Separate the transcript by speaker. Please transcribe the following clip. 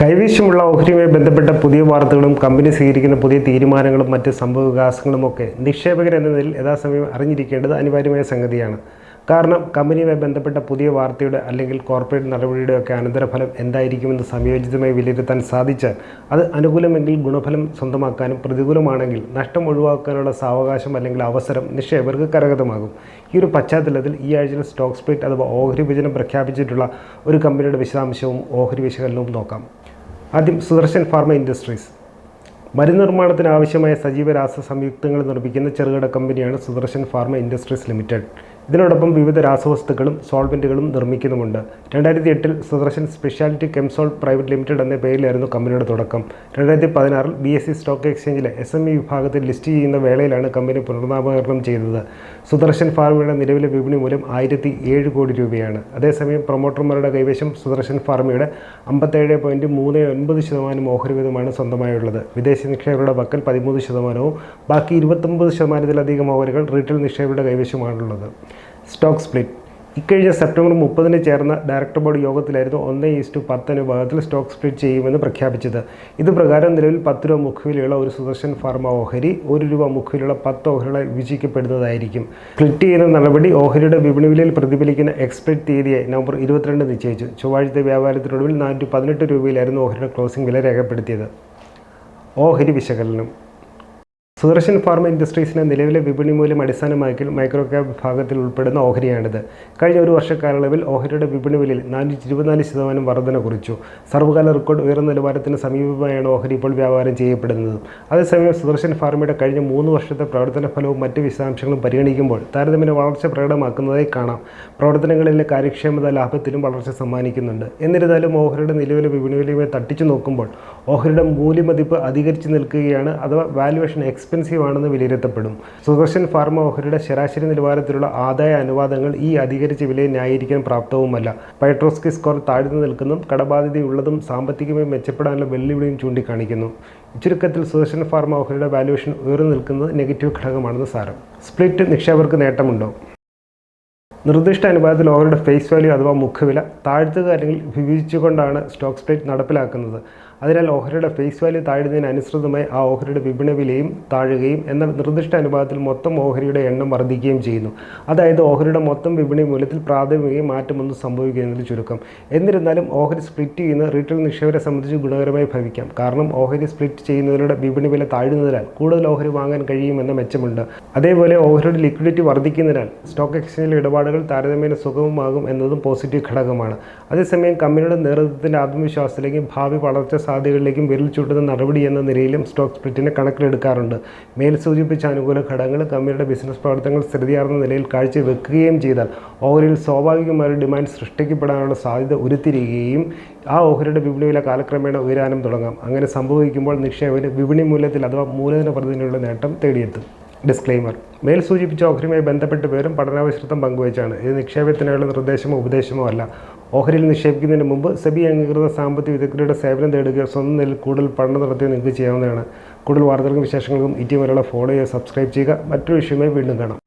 Speaker 1: കൈവശമുള്ള ഓഹരിയുമായി ബന്ധപ്പെട്ട പുതിയ വാർത്തകളും കമ്പനി സ്വീകരിക്കുന്ന പുതിയ തീരുമാനങ്ങളും മറ്റ് സംഭവ വികാസങ്ങളും ഒക്കെ നിക്ഷേപകർ എന്ന നിലയിൽ യഥാസമയം അറിഞ്ഞിരിക്കേണ്ടത് അനിവാര്യമായ സംഗതിയാണ്. കാരണം കമ്പനിയുമായി ബന്ധപ്പെട്ട പുതിയ വാർത്തയുടെ അല്ലെങ്കിൽ കോർപ്പറേറ്റ് നടപടിയുടെ ഒക്കെ അനന്തരഫലം എന്തായിരിക്കുമെന്ന് സംയോജിതമായി വിലയിരുത്താൻ സാധിച്ചാൽ അത് അനുകൂലമെങ്കിൽ ഗുണഫലം സ്വന്തമാക്കാനും പ്രതികൂലമാണെങ്കിൽ നഷ്ടം ഒഴിവാക്കാനുള്ള സാവകാശം അല്ലെങ്കിൽ അവസരം നിക്ഷേപകർക്ക് കരഗതമാകും. ഈ ഒരു പശ്ചാത്തലത്തിൽ ഈ ആഴ്ചയിൽ സ്റ്റോക്ക് സ്പ്ലിറ്റ് അഥവാ ഓഹരി വിഭജനം പ്രഖ്യാപിച്ചിട്ടുള്ള ഒരു കമ്പനിയുടെ വിശദാംശവും ഓഹരി വിശകലനവും നോക്കാം. ആദ്യം സുദർശൻ ഫാർമ ഇൻഡസ്ട്രീസ്. മരുന്ന് ആവശ്യമായ സജീവ രാസ സംയുക്തങ്ങൾ നിർമ്മിക്കുന്ന ചെറുകിട കമ്പനിയാണ് സുദർശൻ ഫാർമ ഇൻഡസ്ട്രീസ് ലിമിറ്റഡ്. ഇതിനോടൊപ്പം വിവിധ രാസവസ്തുക്കളും സോൾവെന്റുകളും നിർമ്മിക്കുന്നുമുണ്ട്. രണ്ടായിരത്തി എട്ടിൽ Sudarshan speciality Chemsol private limited എന്ന പേരിലായിരുന്നു കമ്പനിയുടെ തുടക്കം. രണ്ടായിരത്തി പതിനാറിൽ ബി എസ് സി സ്റ്റോക്ക് എക്സ്ചേഞ്ചിലെ എസ് എം ഇ വിഭാഗത്തിൽ ലിസ്റ്റ് ചെയ്യുന്ന വേളയിലാണ് കമ്പനി പുനർനാമകരണം ചെയ്തത്. സുദർശൻ ഫാർമയുടെ നിലവിലെ വിപണി മൂല്യം ആയിരത്തി ഏഴ് കോടി രൂപയാണ്. അതേസമയം പ്രൊമോട്ടർമാരുടെ കൈവശം സുദർശൻ ഫാർമയുടെ അമ്പത്തേഴ് പോയിന്റ് മൂന്ന് ഒൻപത് ശതമാനം ഓഹരി വീതമാണ് സ്വന്തമായുള്ളത്. വിദേശ നിക്ഷേപകരുടെ പക്കൽ പതിമൂന്ന് ശതമാനവും ബാക്കി ഇരുപത്തൊമ്പത് ശതമാനത്തിലധികം ഓഹരികൾ റീറ്റെയിൽ നിക്ഷേപകരുടെ കൈവശമാണുള്ളത്. Stock split. ഇക്കഴിഞ്ഞ സെപ്റ്റംബർ മുപ്പതിന് ചേർന്ന ഡയറക്ടർ ബോർഡ് യോഗത്തിലായിരുന്നു ഒന്ന് ഈസ്റ്റു പത്ത് അനുപാതത്തിൽ സ്റ്റോക്ക് സ്പ്ലിറ്റ് ചെയ്യുമെന്ന് പ്രഖ്യാപിച്ചത്. ഇത് പ്രകാരം നിലവിൽ പത്ത് രൂപ മുഖവിലുള്ള ഒരു സുദർശൻ ഫാർമ ഓഹരി ഒരു രൂപ മുഖവിലുള്ള പത്ത് ഓഹരികളെ വിഭജിക്കപ്പെടുന്നതായിരിക്കും. സ്പ്ലിറ്റ് ചെയ്യുന്ന നടപടി ഓഹരിയുടെ വിപണി വിലയിൽ പ്രതിഫലിക്കുന്ന എക്സ്പ്ലിറ്റ് തീയതിയെ നവംബർ ഇരുപത്തിരണ്ട് നിശ്ചയിച്ചു. ചൊവ്വാഴ്ചത്തെ വ്യാപാരത്തിനൊടുവിൽ നാനൂറ്റി പതിനെട്ട് രൂപയിലായിരുന്നു ഓഹരിയുടെ ക്ലോസിംഗ് വില രേഖപ്പെടുത്തിയത്. ഓഹരി വിശകലനം. സുദർശൻ ഫാർമ ഇൻഡസ്ട്രീസിന് നിലവിലെ വിപണി മൂല്യം അടിസ്ഥാനമാക്കി മൈക്രോ ക്യാബ് വിഭാഗത്തിൽ ഉൾപ്പെടുന്ന ഓഹരിയാണിത്. കഴിഞ്ഞ ഒരു വർഷക്കാലയളവിൽ ഓഹരിയുടെ വിപണി വിലയിൽ നാനൂറ്റി ഇരുപത്തിനാല് ശതമാനം വർധന കുറിച്ചു. സർവകാല റെക്കോർഡ് ഉയർന്ന നിലവാരത്തിന് സമീപമായാണ് ഓഹരി ഇപ്പോൾ വ്യാപാരം ചെയ്യപ്പെടുന്നത്. അതേസമയം സുദർശൻ ഫാർമയുടെ കഴിഞ്ഞ മൂന്ന് വർഷത്തെ പ്രവർത്തന ഫലവും മറ്റ് വിശദാംശങ്ങളും പരിഗണിക്കുമ്പോൾ താരതമ്യേന വളർച്ച പ്രകടമാക്കുന്നതായി കാണാം. പ്രവർത്തനങ്ങളിലെ കാര്യക്ഷമത ലാഭത്തിലും വളർച്ച സമ്മാനിക്കുന്നുണ്ട്. എന്നിരുന്നാലും ഓഹരിയുടെ നിലവിലെ വിപണി വിലയുമായി തട്ടിച്ചു നോക്കുമ്പോൾ ഓഹരിയുടെ മൂല്യമതിപ്പ് അധികരിച്ചു നിൽക്കുകയാണ് അഥവാ വാല്യുവേഷൻ എക്സ്പെൻസീവ് ആണെന്ന് വിലയിരുത്തപ്പെടും. സുദർശൻ ഫാർമ ഓഹരിയുടെ ശരാശരി നിലവാരത്തിലുള്ള ആദായ അനുവാദങ്ങൾ ഈ അധികരിച്ച വിലയെ ന്യായീകരിക്കാൻ പ്രാപ്തവുമല്ല. പൈട്രോസ്കി സ്കോർ താഴ്ന്നു നിൽക്കുന്നതും കടബാധ്യതയുള്ളതും സാമ്പത്തികമായി മെച്ചപ്പെടാനുള്ള വെല്ലുവിളിയും ചൂണ്ടിക്കാണിക്കുന്നു. ചുരുക്കത്തിൽ സുദർശൻ ഫാർമ ഓഹരിയുടെ വാല്യുവേഷൻ ഉയർന്നു നിൽക്കുന്നത് നെഗറ്റീവ് ഘടകമാണെന്ന് സാരം. സ്പ്ലിറ്റ് നിക്ഷേപകർക്ക് നേട്ടമുണ്ടോ? നിർദ്ദിഷ്ട അനുപാതത്തിൽ ഓഹരിയുടെ ഫേസ് വാല്യൂ അഥവാ മുഖവില താഴ്ത്തുക അല്ലെങ്കിൽ വിഭജിച്ചുകൊണ്ടാണ് സ്റ്റോക്ക് സ്പ്ലിറ്റ് നടപ്പിലാക്കുന്നത്. അതിനാൽ ഓഹരിയുടെ ഫേസ് വാല്യൂ താഴുന്നതിനനുസൃതമായി ആ ഓഹരിയുടെ വിപണി വിലയും താഴുകയും എന്ന നിർദ്ദിഷ്ട അനുപാതത്തിൽ മൊത്തം ഓഹരിയുടെ എണ്ണം വർദ്ധിക്കുകയും ചെയ്യുന്നു. അതായത് ഓഹരിയുടെ മൊത്തം വിപണി മൂല്യത്തിൽ പ്രാഥമിക മാറ്റമൊന്നും സംഭവിക്കുന്നതിൽ ചുരുക്കം. എന്നിരുന്നാലും ഓഹരി സ്പ്ലിറ്റ് ചെയ്യുന്ന റീറ്റെയിൽ നിക്ഷേപരെ സംബന്ധിച്ച് ഗുണകരമായി ഭവിക്കാം. കാരണം ഓഹരി സ്പ്ലിറ്റ് ചെയ്യുന്നതിലൂടെ വിപണി വില താഴുന്നതിനാൽ കൂടുതൽ ഓഹരി വാങ്ങാൻ കഴിയുമെന്ന മെച്ചമുണ്ട്. അതേപോലെ ഓഹരിയുടെ ലിക്വിഡിറ്റി വർദ്ധിക്കുന്നതിനാൽ സ്റ്റോക്ക് എക്സ്ചേഞ്ചിലെ ഇടപാടുകൾ താരതമ്യേന സുഗമമാകും എന്നതും പോസിറ്റീവ് ഘടകമാണ്. അതേസമയം കമ്പനിയുടെ നേതൃത്വത്തിന്റെ ആത്മവിശ്വാസത്തിലേക്കും ഭാവി വളർച്ച സാധ്യതകളിലേക്കും വിരൽ ചൂട്ടുന്ന നടപടി എന്ന നിലയിലും സ്റ്റോക്ക് സ്പ്ലിറ്റിനെ കണക്കിലെടുക്കാറുണ്ട്. മേൽ സൂചിപ്പിച്ച അനുകൂല ഘടകങ്ങൾ കമ്പനിയുടെ ബിസിനസ് പ്രവർത്തനങ്ങൾ സ്ഥിരതയാർന്ന നിലയിൽ കാഴ്ചവെക്കുകയും ചെയ്താൽ ഓഹരിയിൽ സ്വാഭാവികമായ ഡിമാൻഡ് സൃഷ്ടിക്കപ്പെടാനുള്ള സാധ്യത ഉരുത്തിരിയുകയും ആ ഓഹരിയുടെ വിപണി വില കാലക്രമേണ ഉയരാനും തുടങ്ങാം. അങ്ങനെ സംഭവിക്കുമ്പോൾ നിക്ഷേപകന് വിപണി മൂല്യത്തിൽ അഥവാ മൂലധന പ്രതിനിധിയുള്ള നേട്ടം തേടിയെത്തും. ഡിസ്ക്ലെയിമർ മേൽ സൂചിപ്പിച്ച ഓഹരിയുമായി ബന്ധപ്പെട്ട് പേരും പഠനാവശ്യത്വം പങ്കുവച്ചാണ്. ഇത് നിക്ഷേപത്തിനായുള്ള നിർദ്ദേശമോ ഉപദേശമോ അല്ല. ഓഹരിയിൽ നിക്ഷേപിക്കുന്നതിന് മുമ്പ് സെബി അംഗീകൃത സാമ്പത്തിക വിദഗ്ധരുടെ സേവനം തേടുകയോ സ്വന്തം നിലയിൽ കൂടുതൽ പഠനം നടത്തിയോ നിങ്ങൾക്ക് ചെയ്യാവുന്നതാണ്. കൂടുതൽ വാർത്തകൾക്കും വിശേഷങ്ങൾക്കും ഈ ടി ഫോളോ ചെയ്യുക സബ്സ്ക്രൈബ് ചെയ്യുക. മറ്റൊരു വിഷയമായി വീണ്ടും കാണാം.